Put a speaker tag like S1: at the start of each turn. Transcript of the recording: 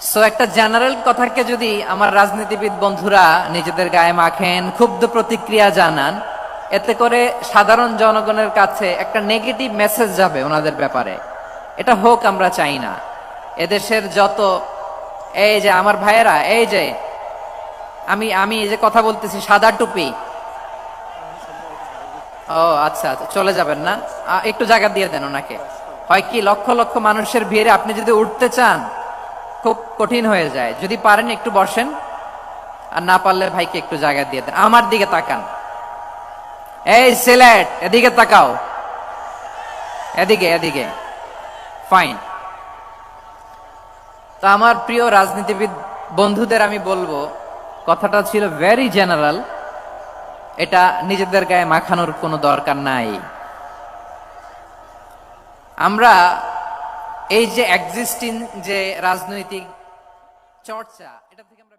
S1: So একটা general কথাকে যদি আমার রাজনীতিবিদ বন্ধুরা নিজেদের গায়ে মাখেন, ক্ষুব্ধ প্রতিক্রিয়া জানান, এতে করে সাধারণ জনগণের কাছে একটা নেগেটিভ মেসেজ যাবে ওনাদের ব্যাপারে। এটা হোক, আমরা চাই না। এদেশের যত, এই যে আমার ভাইয়েরা, এই যে, আমি আমি এই যে কথা বলতেছি, সাদা টুপি। ও আচ্ছা আচ্ছা চলে যাবেন না? একটু জায়গা দিয়ে দেন ওনাকে। হয় কি, লক্ষ লক্ষ মানুষের ভিড়ে আপনি যদি উঠতে চান খুব কঠিন হয়ে যায়। যদি পারেন একটু বসেন, আর না পারলে ভাইকে একটু জায়গা দিয়ে দেন। আমার দিকে তাকান। এই সিলেট, এদিকে তাকাও। এদিকে এদিকে। ফাইন তো আমার প্রিয় রাজনীতিবিদ বন্ধুদের আমি বলব, কথাটা ছিল ভেরি জেনারেল এটা নিজেদের গায়ে মাখানোর কোনো দরকার নাই। আমরা এই যে এক্সিস্টিং যে রাজনৈতিক চর্চা এটা থেকে আমরা